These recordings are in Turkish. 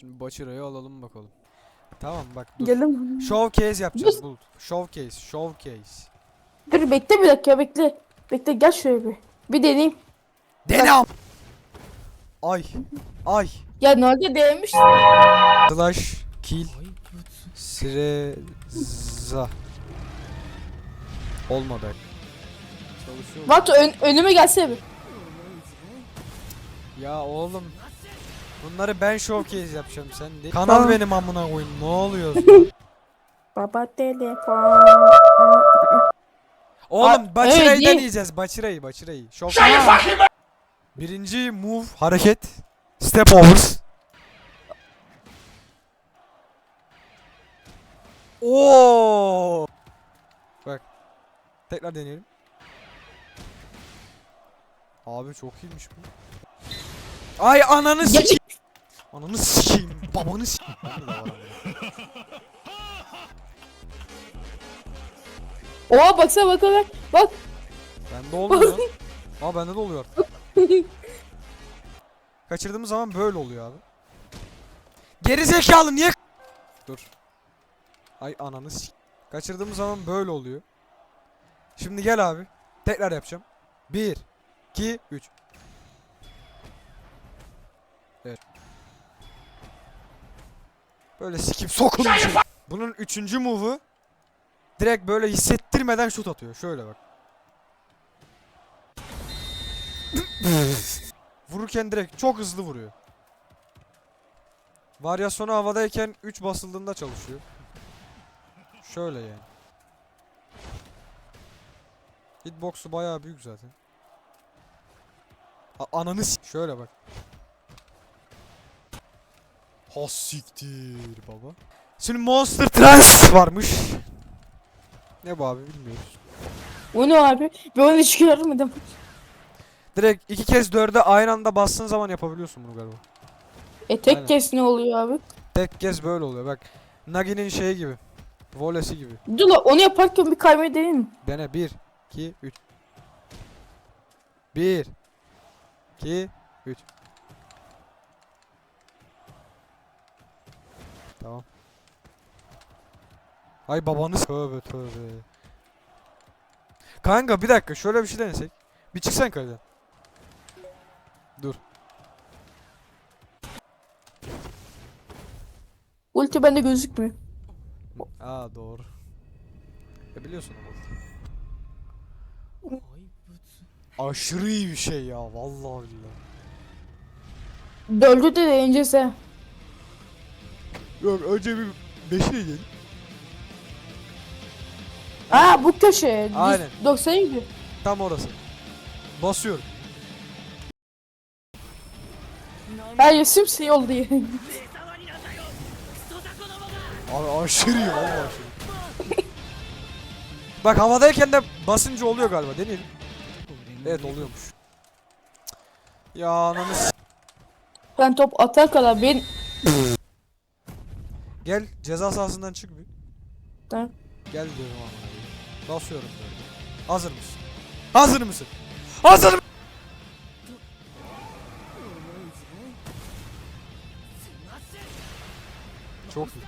Şimdi Bachira'yı alalım bakalım. Tamam bak dur. Geldim. Showcase yapacağız Bulut. Showcase, showcase. Dur bekle bir dakika bekle. Bekle gel şöyle bir. Bir deneyeyim. Denam. Ay. Ay. Ya nerede değmiş? Slash kill Sreza. Olmadı. Çalışıyor. Batu ön, önüme gelsene bir. Ya oğlum. Bunları ben showcase yapacağım sen de. Kanal Tamam. benim amına koyayım. Ne oluyorsun? Baba telefon. Oğlum Bachira'yı evet, deneyeceğiz. Bachira'yı, Bachira'yı. Showcase. Birinci move hareket. Step overs. Oo! Bak. Tekrar deneyelim. Abi çok iyiymiş bu. Ay ananı sikeyim. Ananı sikeyim. Babanı sikeyim. Ben de var ama. Oha baksana bak bak. Bak. Bende olmuyor. Aa bende de oluyor. Kaçırdığımız zaman böyle oluyor abi. Geri zekalı niye? Dur. Ay ananı s- Kaçırdığımız zaman böyle oluyor. Şimdi gel abi. Tekrar yapacağım. 1 2 3 Böyle sikip sokulmuş. Bunun üçüncü move'u direkt böyle hissettirmeden şut atıyor. Şöyle bak. Vururken direkt çok hızlı vuruyor. Varyasyonu havadayken 3 basıldığında çalışıyor. Şöyle yani. Hitbox'u bayağı büyük zaten. A ananı şöyle bak. Ha siktir baba. Şimdi Monster Trans varmış. Ne bu abi bilmiyoruz. O ne abi? Bir onu hiç görmedim. Direkt iki kez dörde aynı anda bastığın zaman yapabiliyorsun bunu galiba. E tek Aynen. kez ne oluyor abi? Tek kez böyle oluyor bak. Nagi'nin şeyi gibi. Volesi gibi. Dur la onu yaparken bir kaymayı deneyim? Dene 1 2 3 1 2 3 Tamam. Ay babanız tövbe tövbe. Kanka bir dakika şöyle bir şey denesek. Bir çıksan kaleden. Dur. Ulti bende gözükmüyor. Aa doğru. E biliyorsun ama. Aşırı iyi bir şey ya vallahi billahi. Döldü de ha. Yok önce bir beşi yiyelim. Aa bu köşe. düz Aynen. 90 gibi. Tam orası. Basıyorum. Her yer simsiyah oldu ya. Abi aşırı iyi vallahi aşırı. Bak havadayken de basınca oluyor galiba deneyelim. Evet oluyormuş. Ya ananı s- Ben top atar kadar ben... Gel ceza sahasından çık bir. Tamam. Gel diyorum koyayım. Basıyorum böyle. Hazır mısın? Hazır mısın? Hazır mı? Çok iyi.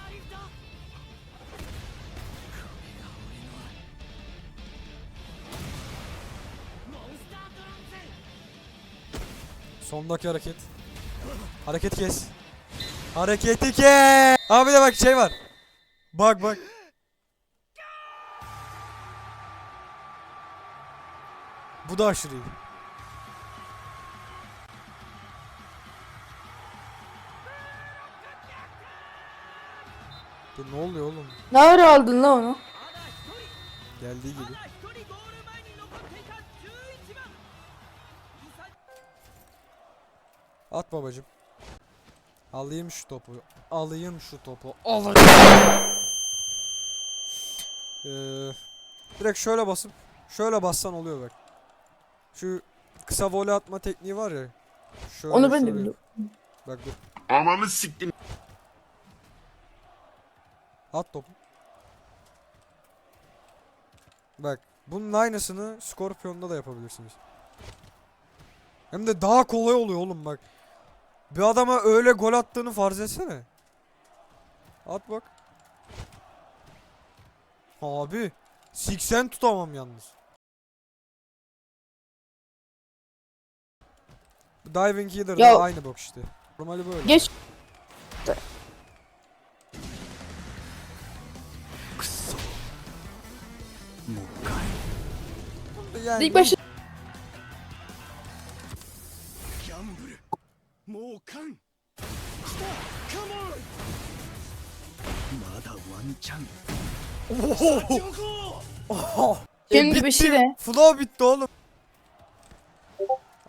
Sondaki hareket. Hareket kes. Hareketi kes. Abi de bak şey var. Bak bak. Bu da aşırı iyi. Ya ne oluyor oğlum? Ne ara aldın lan onu? Geldiği gibi. At babacım. Alayım şu topu. Alayım şu topu. Alayım. Ee, direkt şöyle basıp şöyle bassan oluyor bak. Şu kısa voley atma tekniği var ya. Şöyle, Onu ben de biliyorum. Bak dur. Ananı siktim. At topu. Bak bunun aynısını Scorpion'da da yapabilirsiniz. Hem de daha kolay oluyor oğlum bak. Bir adama öyle gol attığını farz etsene. At bak. Abi. Siksen tutamam yalnız. Diving Healer da aynı bok işte. Normali böyle. Geç. Yani İlk başta もうかん来たカモンまだワンチャン Oho! 情報 Oho! Şimdi bitti. bir şey de. Flow bitti oğlum.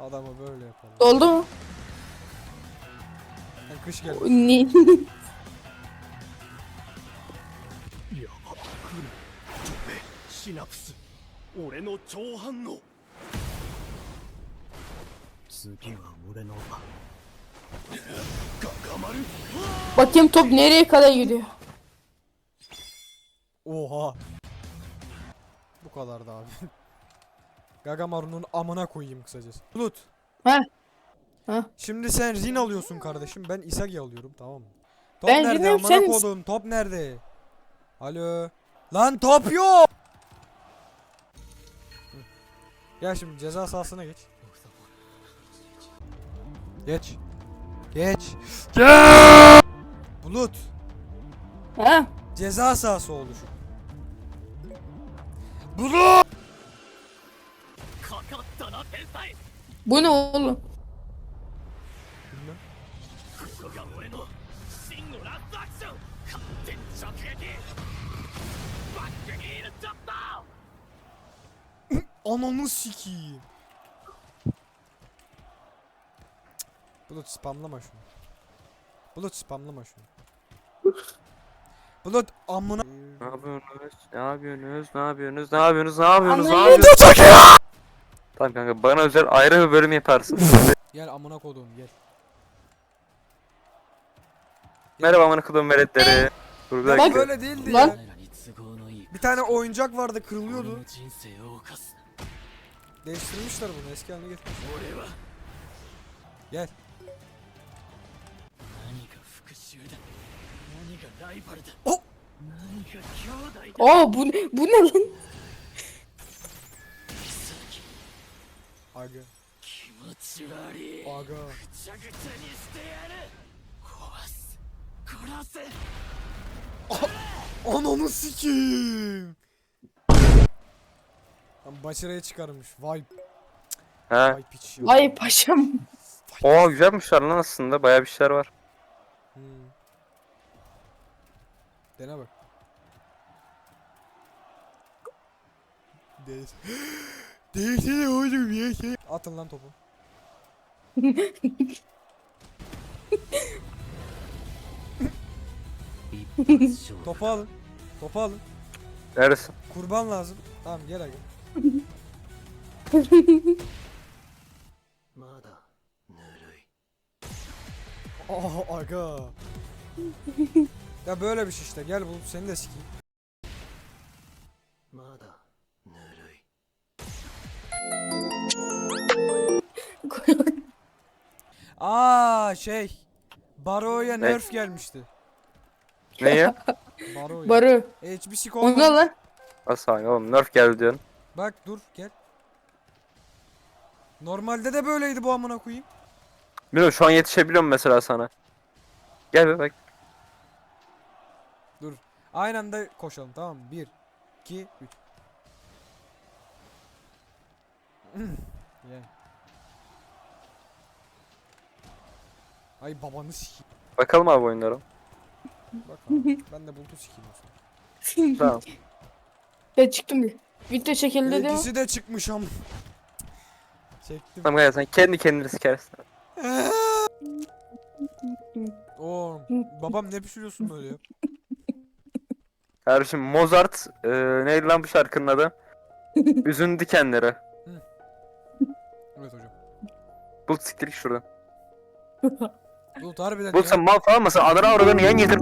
Adamı böyle yapalım. doldu mu? Yani kış geldi. Ni- やば来るジョベシナプス俺の超反応次は俺の番ガガマル Bakayım top nereye kadar gidiyor. Oha. Bu kadardı abi. Gagamaru'nun amına koyayım kısacası. Bulut. He. He. Şimdi sen Rin alıyorsun kardeşim. Ben Isagi alıyorum tamam mı? Top Ben nerede amına sen- kodum? Top nerede? Alo. Lan top yok. Gel şimdi ceza sahasına geç. Geç. Geç. Geç. Bulut. Ha? Ceza sahası oluşu. Bulut. Bu ne oğlum? Bilmem. Ananı sikiyim. Bulut spamlama şunu. Bulut spamlama şunu. Bulut amına. Ne yapıyorsunuz? Ne yapıyorsunuz? Ne yapıyorsunuz? Ne yapıyorsunuz? Ne yapıyorsunuz? Ne yapıyorsunuz? Tamam kanka bana özel ayrı bir bölüm yaparsın. gel amına kodum gel. Merhaba amına kodum veletleri. Dur bir dakika. Öyle değildi Lan. ya. Bir tane oyuncak vardı kırılıyordu. Değiştirmişler bunu eski haline getirmişler. Gel. O. Aa bu ne, bu ne lan? Aga. Aga. Ananı sikiyim. Ben başarıya çıkarmış. Vay. He. Vay piç. Vay paşam. Oo güzelmiş lan aslında. Bayağı bir şeyler var. Hareketlere bak. Değilse. Değilse de oğlum ya şey. Atın lan topu. topu alın. Topu alın. Neresi? Kurban lazım. Tamam gel aga. oh aga. Ya böyle bir şey işte gel bul seni de sikeyim. Aa şey. Baro'ya Ne? nerf gelmişti. Neye? Baro'ya. Barı. E, hiçbir şey sik O olmadı. ne lan? Aslan oğlum nerf geldi diyorsun. Bak dur gel. Normalde de böyleydi bu amına koyayım. Bilmiyorum şu an yetişebiliyorum mesela sana. Gel be bak. Aynı anda koşalım tamam mı? 1 2 3 Gel. Ay babanı sikeyim. Bakalım abi oyunlara. Bak abi, ben de bulutu sikeyim o zaman. Tamam. Ben çıktım. Video çekildi değil mi? İkisi de çıkmış am. Çektim. Tamam gel sen kendi kendini sikersin. Oo, babam ne pişiriyorsun böyle ya? Kardeşim Mozart e, neydi lan bu şarkının adı? Üzün dikenleri. Evet hocam. Bul siktir git şuradan. Bulut harbiden Bul ya. sen mal falan mısın? Adana oradan yan getir.